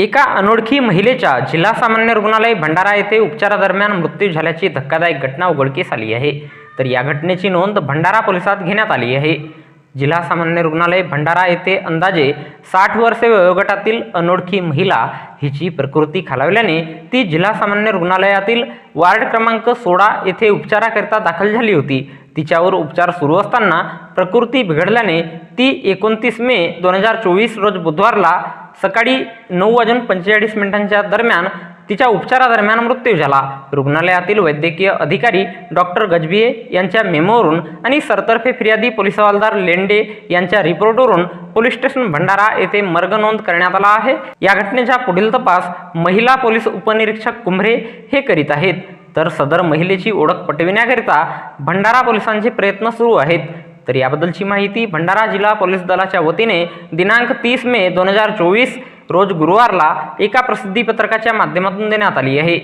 एका अनोळखी महिलेच्या जिल्हा सामान्य रुग्णालय भंडारा येथे उपचारादरम्यान मृत्यू झाल्याची धक्कादायक घटना उघडकीस आली आहे. तर या घटनेची नोंद भंडारा पोलिसात घेण्यात आली आहे. जिल्हा सामान्य रुग्णालय भंडारा येथे अंदाजे साठ वर्षे वयोगटातील अनोळखी महिला हिची प्रकृती खालावल्याने ती जिल्हा सामान्य रुग्णालयातील वार्ड क्रमांक सोळा येथे उपचाराकरिता दाखल झाली होती. तिच्यावर उपचार सुरू असताना प्रकृती बिघडल्याने ती एकोणतीस मे दोन हजार चोवीस रोज बुधवारला सकाळी नऊ वाजून पंचेचाळीस मिनिटांच्या दरम्यान तिच्या उपचारादरम्यान मृत्यू झाला. रुग्णालयातील वैद्यकीय अधिकारी डॉक्टर गजबिये यांच्या मेमोवरून आणि सरतर्फे फिर्यादी पोलीस हवालदार लेंडे यांच्या रिपोर्टवरून पोलीस स्टेशन भंडारा येथे मर्ग नोंद करण्यात आला आहे. या घटनेचा पुढील तपास महिला पोलीस उपनिरीक्षक कुंभरे हे करीत आहेत. तर सदर महिलेची ओळख पटविण्याकरिता भंडारा पोलिसांचे प्रयत्न सुरू आहेत. तर याबद्दलची माहिती भंडारा जिल्हा पोलीस दलाच्या वतीने दिनांक तीस मे दोन हजार चोवीस रोज गुरुवारला एका प्रसिद्धी पत्रकाच्या माध्यमातून देण्यात आली आहे.